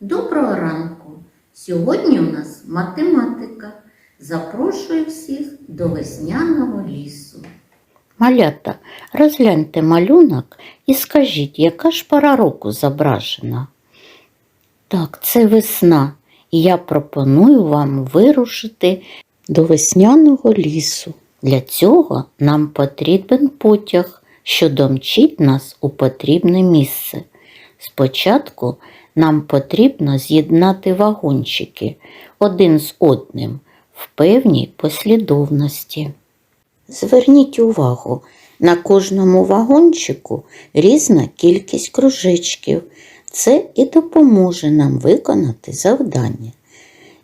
Доброго ранку! Сьогодні у нас математика. Запрошую всіх до весняного лісу. Малята, розгляньте малюнок і скажіть, яка ж пора року зображена? Так, це весна, і я пропоную вам вирушити до весняного лісу. Для цього нам потрібен потяг, що домчить нас у потрібне місце. Спочатку нам потрібно з'єднати вагончики один з одним в певній послідовності. Зверніть увагу, на кожному вагончику різна кількість кружечків. Це і допоможе нам виконати завдання.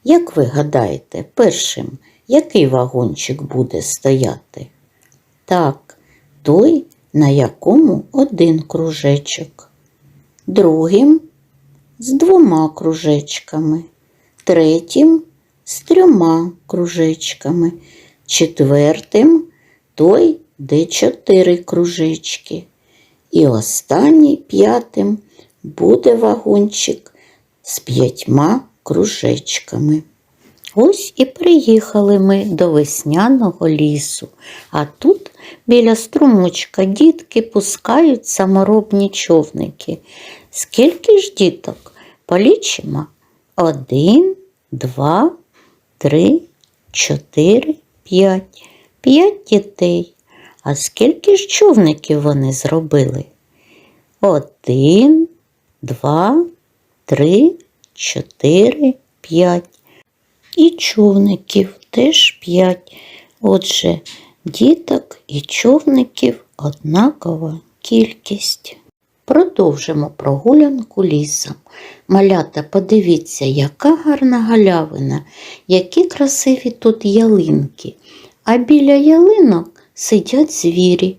Як ви гадаєте, першим який вагончик буде стояти? Так, той, на якому один кружечок. Другим з двома кружечками. Третім з трьома кружечками. Четвертим той, де чотири кружечки. І останній п'ятим буде вагончик з п'ятьма кружечками. Ось і приїхали ми до весняного лісу, а тут біля струмочка дітки пускають саморобні човники. Скільки ж діток? Полічимо. Один, два, три, чотири, п'ять. П'ять дітей. А скільки ж човників вони зробили? Один, два, три, чотири, п'ять. І човників теж п'ять. Отже, діток і човників однакова кількість. Продовжимо прогулянку лісом. Малята, подивіться, яка гарна галявина, які красиві тут ялинки. А біля ялинок сидять звірі.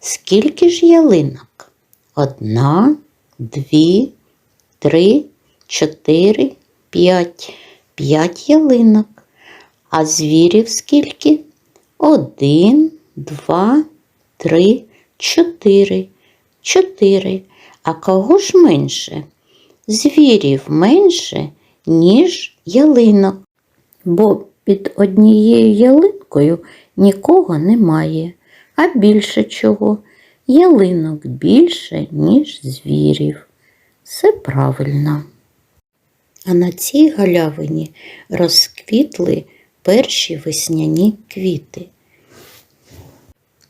Скільки ж ялинок? Одна, дві, три, чотири, п'ять. П'ять ялинок. А звірів скільки? Один, два, три, чотири. Чотири. А кого ж менше? Звірів менше, ніж ялинок. Бо під однією ялинкою нікого немає. А більше чого? Ялинок більше, ніж звірів. Все правильно. А на цій галявині розквітли перші весняні квіти.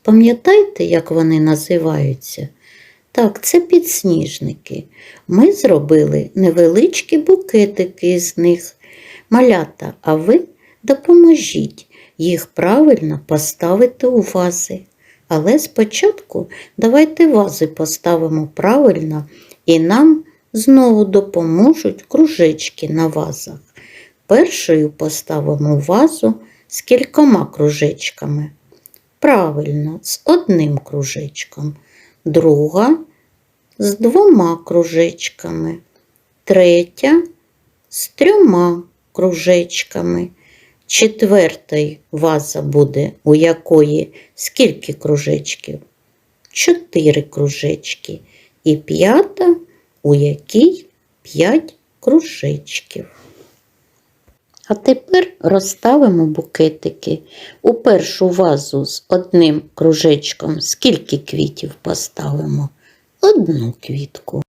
Пам'ятаєте, як вони називаються? Так, це підсніжники. Ми зробили невеличкі букетики з них. Малята, а ви допоможіть їх правильно поставити у вази. Але спочатку давайте вази поставимо правильно і нам знову допоможуть кружечки на вазах. Першою поставимо вазу з кількома кружечками. Правильно, з одним кружечком. Друга з двома кружечками. Третя з трьома кружечками. Четвертою ваза буде, у якої скільки кружечків? Чотири кружечки. І п'ята у якій 5 кружечків. А тепер розставимо букетики. У першу вазу з одним кружечком скільки квітів поставимо? Одну квітку.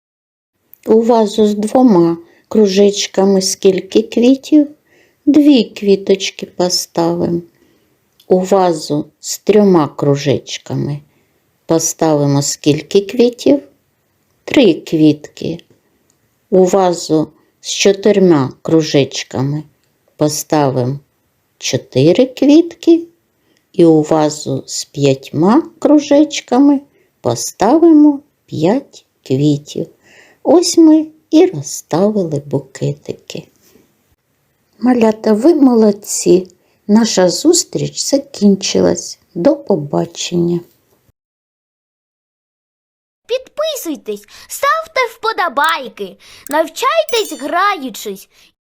У вазу з двома кружечками скільки квітів? Дві квіточки поставимо. У вазу з трьома кружечками поставимо скільки квітів? три квітки. У вазу з чотирма кружечками поставимо чотири квітки, і у вазу з п'ятьма кружечками поставимо п'ять квітів. Ось ми і розставили букетики. Малята, ви молодці. Наша зустріч закінчилась. До побачення. Підписуйтесь, ставте вподобайки, навчайтесь граючись